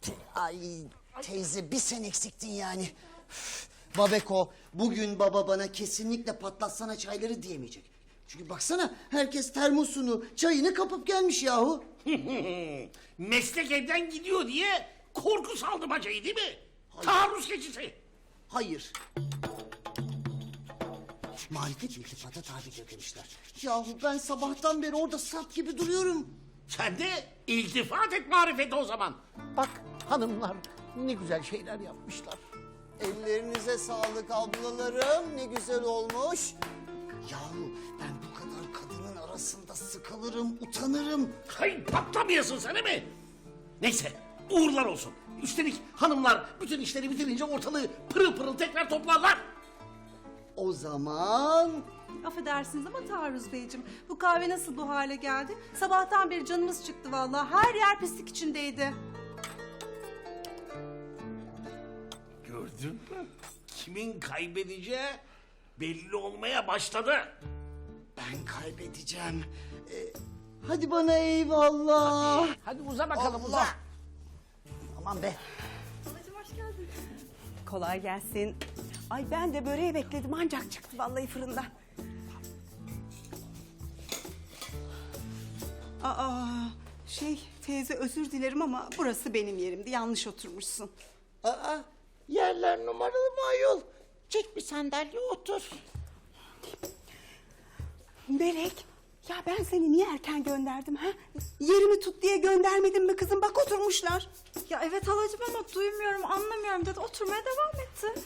Te- Ay teyze bir sen eksiktin yani. Babeko bugün baba bana kesinlikle patlatsana çayları diyemeyecek. Çünkü baksana herkes termosunu, çayını kapıp gelmiş yahu. Meslek evden gidiyor diye korku saldı bacayı değil mi? Taarruz keçisi. Hayır. Marifet iltifata tabidir demişler. Yahu ben sabahtan beri orada sap gibi duruyorum. Sen de iltifat et marifete o zaman. Bak hanımlar ne güzel şeyler yapmışlar. Ellerinize sağlık ablalarım. Ne güzel olmuş. Yahu ben bu kadar kadının arasında sıkılırım, utanırım. Hayır patlamayasın sen değil mi? Neyse uğurlar olsun. Üstelik hanımlar bütün işleri bitirince ortalığı pırıl pırıl tekrar toplarlar. O zaman Affedersiniz ama Taarruz Beyciğim bu kahve nasıl bu hale geldi? Sabahtan beri canımız çıktı vallahi. Her yer pislik içindeydi. Gördün mü? Kimin kaybedeceği belli olmaya başladı. ben kaybedeceğim. Ee, hadi bana eyvallah. Hadi uza bakalım uza. Aman be. Kolay gelsin. Ay ben de böreği bekledim ancak çıktı vallahi fırından. Aa şey teyze özür dilerim ama burası benim yerimdi yanlış oturmuşsun. Aa, yerler numaralı mı ayol? Çek bir sandalye otur. Melek ya ben seni niye erken gönderdim ha? Yerimi tut diye göndermedim mi kızım bak oturmuşlar. Ya evet halacığım ama duymuyorum, anlamıyorum dedi. Oturmaya devam etti.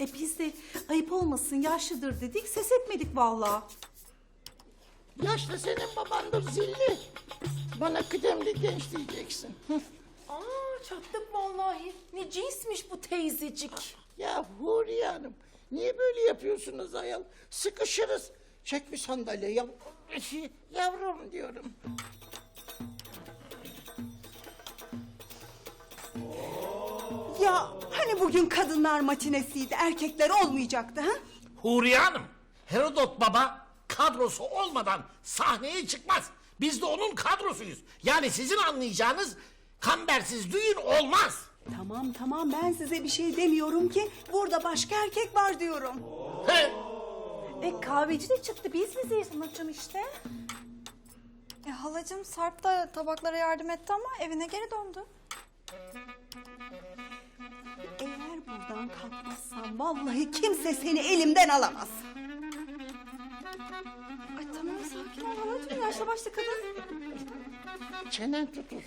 E biz de ayıp olmasın yaşlıdır dedik ses etmedik vallahi. Yaşlı senin babandır zilli. Bana kıdemli genç diyeceksin. Aa çattık vallahi. Ne cinsmiş bu teyzecik. ya Huriye Hanım, niye böyle yapıyorsunuz ayol? Sıkışırız. Çek bir sandalye yav yavrum diyorum. Ya hani bugün kadınlar matinesiydi erkekler olmayacaktı ha? Huriye Hanım, Herodot Baba kadrosu olmadan sahneye çıkmaz. Biz de onun kadrosuyuz. Yani sizin anlayacağınız kambersiz düğün olmaz. Tamam tamam ben size bir şey demiyorum ki burada başka erkek var diyorum. He, E kahveci de çıktı. Biz bizeyiz anacığım işte. E halacığım Sarp da tabaklara yardım etti ama evine geri döndü. Buradan kalkmazsan vallahi kimse seni elimden alamaz. Ay tamam sakin ol halacığım. Yaşlı başlı kadın. Çenen tutun.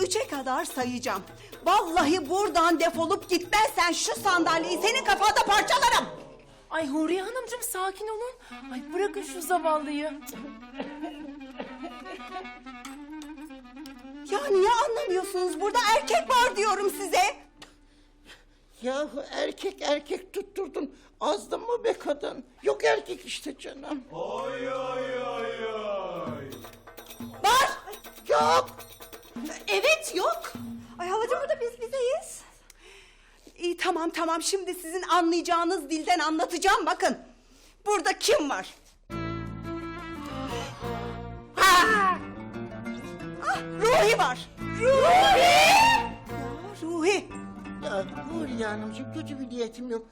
Üçe kadar sayacağım. Vallahi buradan defolup gitmezsen şu sandalyeyi senin kafanda parçalarım. Ay Huriye Hanımcığım sakin olun. Ay bırakın şu zavallıyı. Ya niye anlamıyorsunuz? Burada erkek var diyorum size. Yahu erkek erkek tutturdun. Azdın mı be kadın? Yok erkek işte canım. Var. Yok. Evet yok. Ay halacığım burada biz bizeyiz. İyi tamam tamam şimdi sizin anlayacağınız dilden anlatacağım bakın. Burada kim var? Ah! Ah, Ruhi var. Ruhi! Ya Ruhi. Ya Huriye Hanımcığım kötü bir niyetim yok.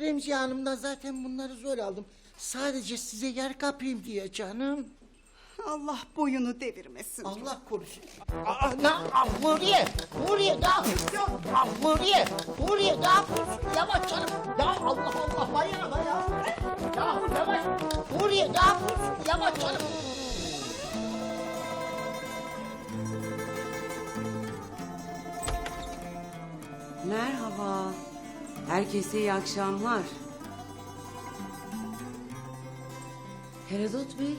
Remziye Hanım'dan zaten bunları zor aldım. Sadece size yer kapayım diye canım. Allah boyunu devirmesin. Allah korusun. Aa, ne? Aa, Huriye, Huriye ne yapıyorsun? Aa, Huriye, Huriye ne yapıyorsun? Yavaş canım. Ya Allah Allah bayağı bayağı. Ya yavaş. Huriye ne yapıyorsun? Yavaş canım. Merhaba. Herkese iyi akşamlar. Herodot Bey.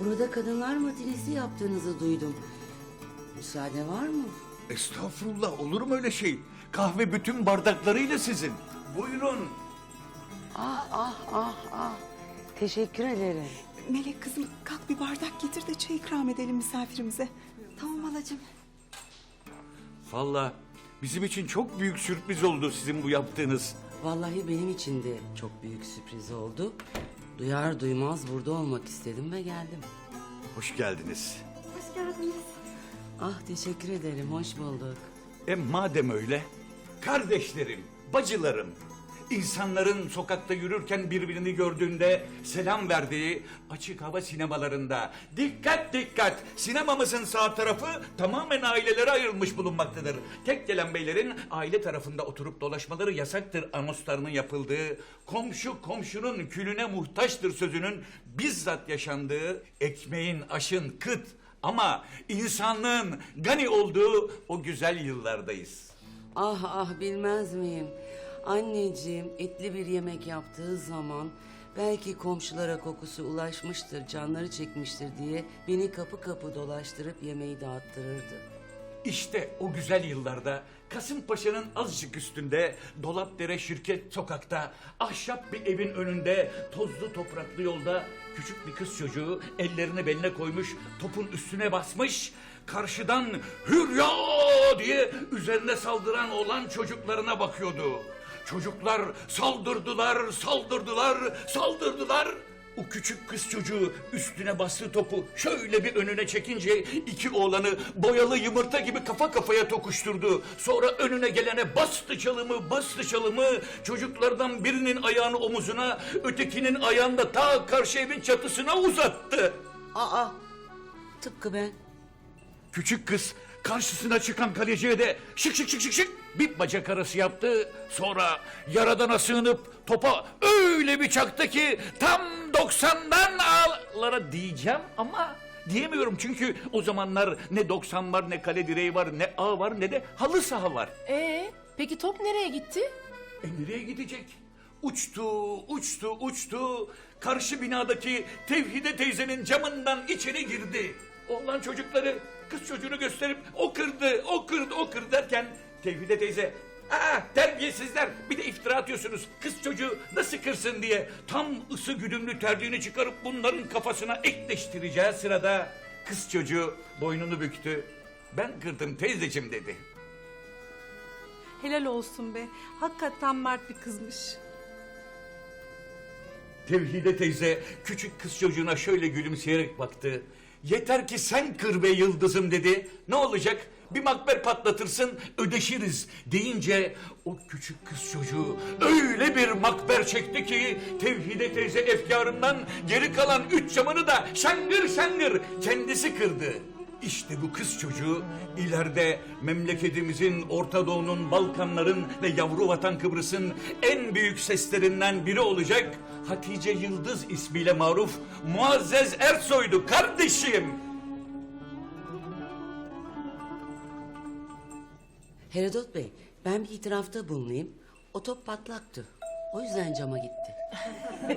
Burada kadınlar matinesi yaptığınızı duydum. Müsaade var mı? Estağfurullah olur mu öyle şey? Kahve bütün bardaklarıyla sizin. Buyurun. Ah ah ah ah. Teşekkür ederim. Melek kızım kalk bir bardak getir de çay ikram edelim misafirimize. Tamam halacığım. Vallahi bizim için çok büyük sürpriz oldu sizin bu yaptığınız. Vallahi benim için de çok büyük sürpriz oldu. Duyar duymaz burada olmak istedim ve geldim. Hoş geldiniz. Hoş geldiniz. Ah teşekkür ederim, hoş bulduk. E madem öyle, kardeşlerim, bacılarım, insanların sokakta yürürken birbirini gördüğünde selam verdiği açık hava sinemalarında dikkat dikkat sinemamızın sağ tarafı tamamen ailelere ayrılmış bulunmaktadır. Tek gelen beylerin aile tarafında oturup dolaşmaları yasaktır anonslarının yapıldığı, komşu komşunun külüne muhtaçtır sözünün bizzat yaşandığı, ekmeğin, aşın, kıt ama insanlığın gani olduğu o güzel yıllardayız. Ah ah bilmez miyim? Anneciğim etli bir yemek yaptığı zaman belki komşulara kokusu ulaşmıştır, canları çekmiştir diye beni kapı kapı dolaştırıp yemeği dağıttırırdı. İşte o güzel yıllarda Kasımpaşa'nın azıcık üstünde Dolapdere Şirket Sokak'ta ahşap bir evin önünde tozlu topraklı yolda küçük bir kız çocuğu ellerini beline koymuş topun üstüne basmış karşıdan hürya diye üzerine saldıran olan çocuklarına bakıyordu. Çocuklar saldırdılar, saldırdılar, saldırdılar. O küçük kız çocuğu üstüne bastığı topu şöyle bir önüne çekince iki oğlanı boyalı yumurta gibi kafa kafaya tokuşturdu. Sonra önüne gelene bastı çalımı, bastı çalımı. Çocuklardan birinin ayağını omuzuna, ötekinin ayağını da ta karşı evin çatısına uzattı. Aa tıpkı ben. Küçük kız karşısına çıkan kaleciye de şık şık şık şık şık bir bacak arası yaptı. Sonra yaradana sığınıp topa öyle bir çaktı ki tam 90'dan ağlara diyeceğim ama diyemiyorum çünkü o zamanlar ne 90 var ne kale direği var ne ağ var ne de halı saha var. Ee, peki top nereye gitti? E nereye gidecek? Uçtu, uçtu, uçtu. Karşı binadaki Tevhide teyzenin camından içeri girdi. Oğlan çocukları kız çocuğunu gösterip o kırdı, o kırdı, o kırdı derken Tevhide teyze Aa terbiyesizler bir de iftira atıyorsunuz kız çocuğu nasıl kırsın diye tam ısı güdümlü terliğini çıkarıp bunların kafasına ekleştireceği sırada kız çocuğu boynunu büktü. Ben kırdım teyzeciğim dedi. Helal olsun be. Hakikaten mert bir kızmış. Tevhide teyze küçük kız çocuğuna şöyle gülümseyerek baktı. Yeter ki sen kır be yıldızım dedi. Ne olacak? Bir makber patlatırsın ödeşiriz deyince o küçük kız çocuğu öyle bir makber çekti ki Tevhide teyze efkarından geri kalan üç camını da şangır şangır kendisi kırdı. İşte bu kız çocuğu ileride memleketimizin, Orta Doğu'nun, Balkanların ve yavru vatan Kıbrıs'ın en büyük seslerinden biri olacak. Hatice Yıldız ismiyle maruf Muazzez Ersoy'du kardeşim. Herodot Bey, ben bir itirafta bulunayım. O top patlaktı. O yüzden cama gitti.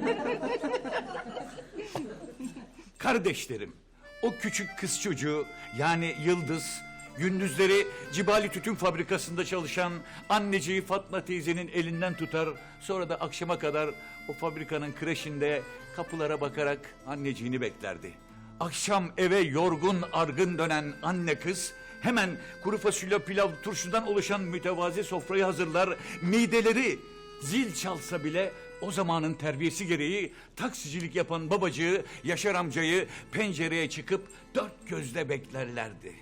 Kardeşlerim, o küçük kız çocuğu yani Yıldız, gündüzleri Cibali Tütün Fabrikası'nda çalışan anneciği Fatma teyzenin elinden tutar, sonra da akşama kadar o fabrikanın kreşinde kapılara bakarak anneciğini beklerdi. Akşam eve yorgun argın dönen anne kız hemen kuru fasulye pilav turşudan oluşan mütevazi sofrayı hazırlar, mideleri Zil çalsa bile o zamanın terbiyesi gereği taksicilik yapan babacığı Yaşar amcayı pencereye çıkıp dört gözle beklerlerdi.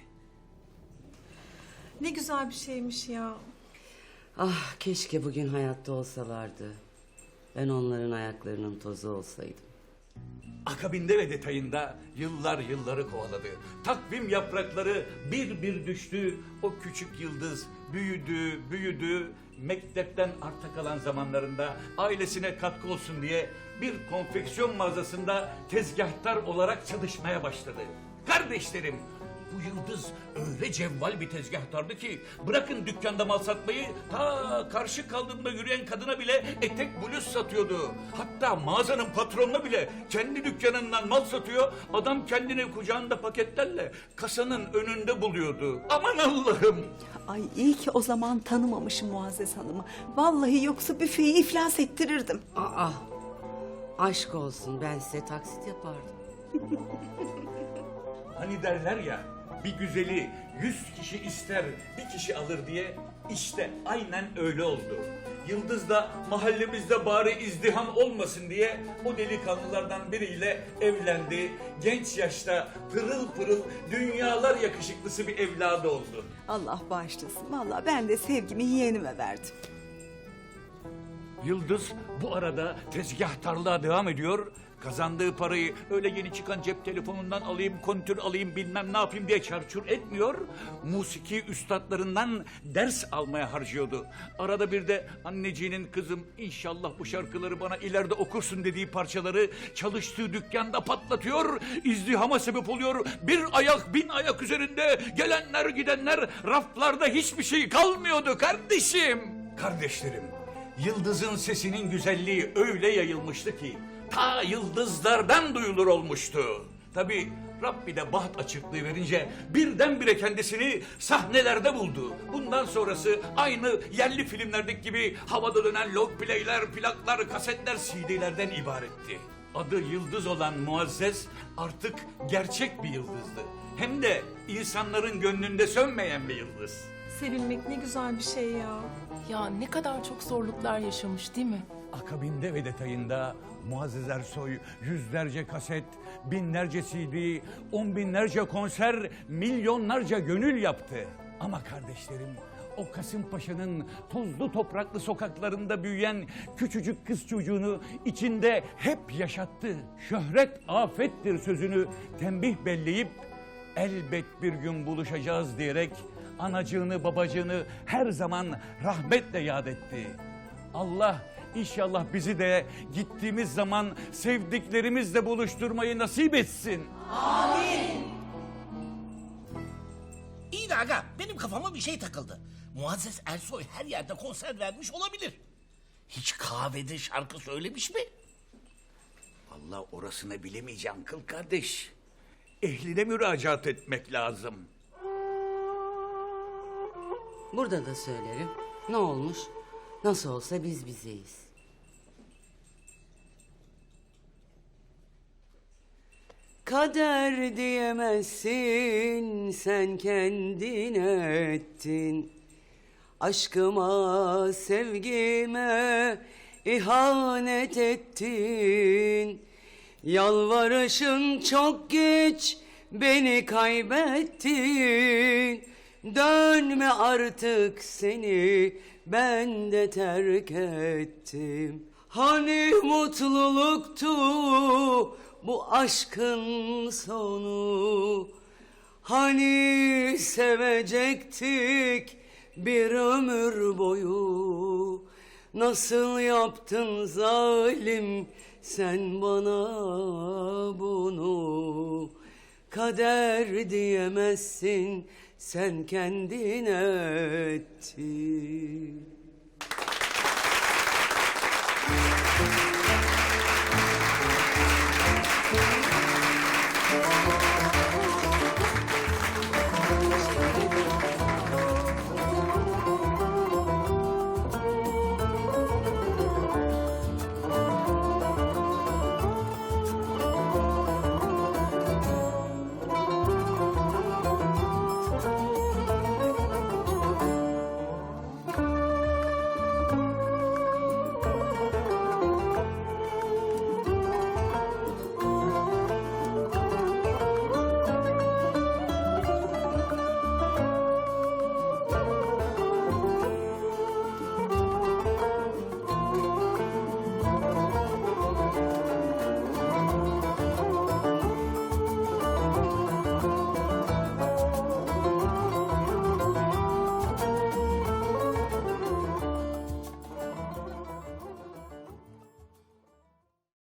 Ne güzel bir şeymiş ya. Ah keşke bugün hayatta olsalardı. Ben onların ayaklarının tozu olsaydım. Akabinde ve detayında yıllar yılları kovaladı. Takvim yaprakları bir bir düştü. O küçük yıldız büyüdü, büyüdü. Mektepten arta kalan zamanlarında ailesine katkı olsun diye bir konfeksiyon mağazasında tezgahtar olarak çalışmaya başladı. Kardeşlerim bu yıldız öyle cevval bir tezgahtardı ki bırakın dükkanda mal satmayı ta karşı kaldırımda yürüyen kadına bile etek bluz satıyordu. Hatta mağazanın patronuna bile kendi dükkanından mal satıyor adam kendini kucağında paketlerle kasanın önünde buluyordu. Aman Allah'ım Ay iyi ki o zaman tanımamışım Muazzez Hanım'ı. Vallahi yoksa büfeyi iflas ettirirdim. Aa aşk olsun ben size taksit yapardım. Hani derler ya bir güzeli yüz kişi ister bir kişi alır diye işte aynen öyle oldu. Yıldız da mahallemizde bari izdiham olmasın diye o delikanlılardan biriyle evlendi. Genç yaşta pırıl pırıl dünyalar yakışıklısı bir evladı oldu. Allah bağışlasın. Vallahi ben de sevgimi yeğenime verdim. Yıldız bu arada tezgahtarlığa devam ediyor. Kazandığı parayı öyle yeni çıkan cep telefonundan alayım, kontür alayım bilmem ne yapayım diye çarçur etmiyor. Musiki üstadlarından ders almaya harcıyordu. Arada bir de anneciğinin kızım inşallah bu şarkıları bana ileride okursun dediği parçaları çalıştığı dükkanda patlatıyor. izdihama sebep oluyor. Bir ayak bin ayak üzerinde gelenler gidenler raflarda hiçbir şey kalmıyordu kardeşim. Kardeşlerim Yıldız'ın sesinin güzelliği öyle yayılmıştı ki ta yıldızlardan duyulur olmuştu. Tabi Rabbi de baht açıklığı verince birdenbire kendisini sahnelerde buldu. Bundan sonrası aynı yerli filmlerdeki gibi havada dönen long playler, plaklar, kasetler, CD'lerden ibaretti. Adı Yıldız olan Muazzez artık gerçek bir yıldızdı. Hem de insanların gönlünde sönmeyen bir yıldız. Sevilmek ne güzel bir şey ya. Ya ne kadar çok zorluklar yaşamış değil mi? Akabinde ve detayında Muazzez Ersoy yüzlerce kaset, binlerce CD, on binlerce konser, milyonlarca gönül yaptı. Ama kardeşlerim o Kasımpaşa'nın tozlu topraklı sokaklarında büyüyen küçücük kız çocuğunu içinde hep yaşattı. Şöhret afettir sözünü tembih belleyip elbet bir gün buluşacağız diyerek anacığını babacığını her zaman rahmetle yad etti. Allah inşallah bizi de gittiğimiz zaman sevdiklerimizle buluşturmayı nasip etsin. İyi de aga benim kafama bir şey takıldı. Muazzez Ersoy her yerde konser vermiş olabilir. Hiç kahvede şarkı söylemiş mi? Vallahi orasını bilemeyeceğim kıl kardeş. Ehline müracaat etmek lazım. Burada da söylerim. Ne olmuş? Nasıl olsa biz bizeyiz. Kader diyemezsin sen kendine ettin. Aşkıma, sevgime ihanet ettin. Yalvarışın çok geç beni kaybettin. Dönme artık seni ben de terk ettim. Hani mutluluktu bu aşkın sonu. Hani sevecektik bir ömür boyu. Nasıl yaptın zalim sen bana bunu? Kader diyemezsin sen kendine ettin.